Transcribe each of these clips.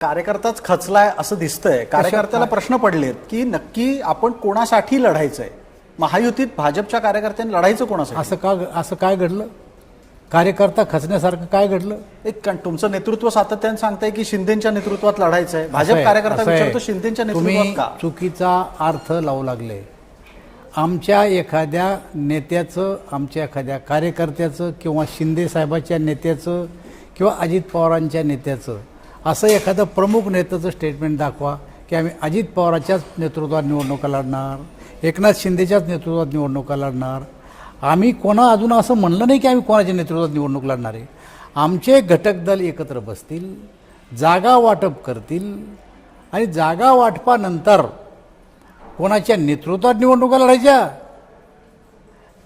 कार्यकर्ताच खचलाय असं दिसतंय. कार्यकर्त्याला प्रश्न पडलेत की नक्की आपण कोणासाठी लढायचंय? महायुतीत भाजपच्या कार्यकर्त्यांनी लढायचं कोणासाठी? असं का असं काय घडलं? कार्यकर्ता खचण्यासारखं काय घडलं? एक कारण तुमचं नेतृत्व सातत्याने सांगताय की शिंदेच्या नेतृत्वात भाजप कार्यकर्ता आहे, असं आहे. विचारतो शिंदेच्या नेतृत्वात का? चुकीचा अर्थ लावू लागले. आमच्या एखाद्या नेत्याचं आमच्या एखाद्या कार्यकर्त्याचं किंवा शिंदे साहेबाच्या नेत्याचं किंवा अजित पवारांच्या नेत्याचं असं एखादं प्रमुख नेत्याचं स्टेटमेंट दाखवा की आम्ही अजित पवाराच्याच नेतृत्वात निवडणुका लढणार एकनाथ शिंदेच्याच नेतृत्वात निवडणुका लढणार. आम्ही कोणा अजून असं म्हणलं नाही की आम्ही कोणाच्या नेतृत्वात निवडणूक लढणार आहे. आमचे घटक दल एकत्र बसतील जागा वाटप करतील आणि जागा वाटपानंतर कोणाच्या नेतृत्वात निवडणुका लढायच्या?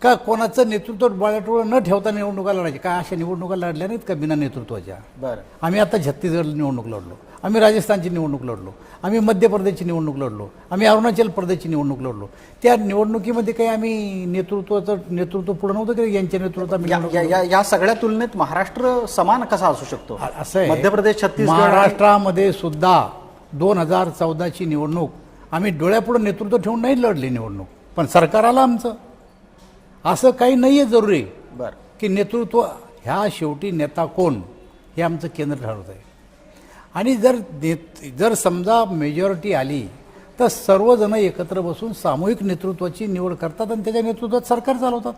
का कोणाचं नेतृत्व बाळाटोळं न ठेवता निवडणुका लढायच्या? काय अशा निवडणुका लढल्या नाहीत का बिना नेतृत्वाच्या? बरं. आम्ही आता छत्तीसगड निवडणूक लढलो. आम्ही राजस्थानची निवडणूक लढलो. आम्ही मध्य प्रदेशची निवडणूक लढलो. आम्ही अरुणाचल प्रदेशची निवडणूक लढलो. त्या निवडणुकीमध्ये काही आम्ही नेतृत्वाचं नेतृत्व पुढं नव्हतं की यांच्या नेतृत्वात आम्ही या- सगळ्या तुलनेत महाराष्ट्र समान कसा असू शकतो? असं आहे. मध्य प्रदेश छत्तीसगड आणि- महाराष्ट्रामध्ये सुद्धा दोन हजार चौदाची निवडणूक आम्ही डोळ्यापुढे नेतृत्व ठेवून नाही लढली निवडणूक. पण सरकार आलं आमचं. असं काही नाही आहे जरुरी बरं. की नेतृत्व ह्या शेवटी नेता कोण हे आमचं केंद्र ठरवत आहे. आणि जर नेत जर समजा मेजॉरिटी आली तर सर्वजण एकत्र बसून सामूहिक नेतृत्वाची निवड करतात आणि त्याच्या नेतृत्वात सरकार चालवतात.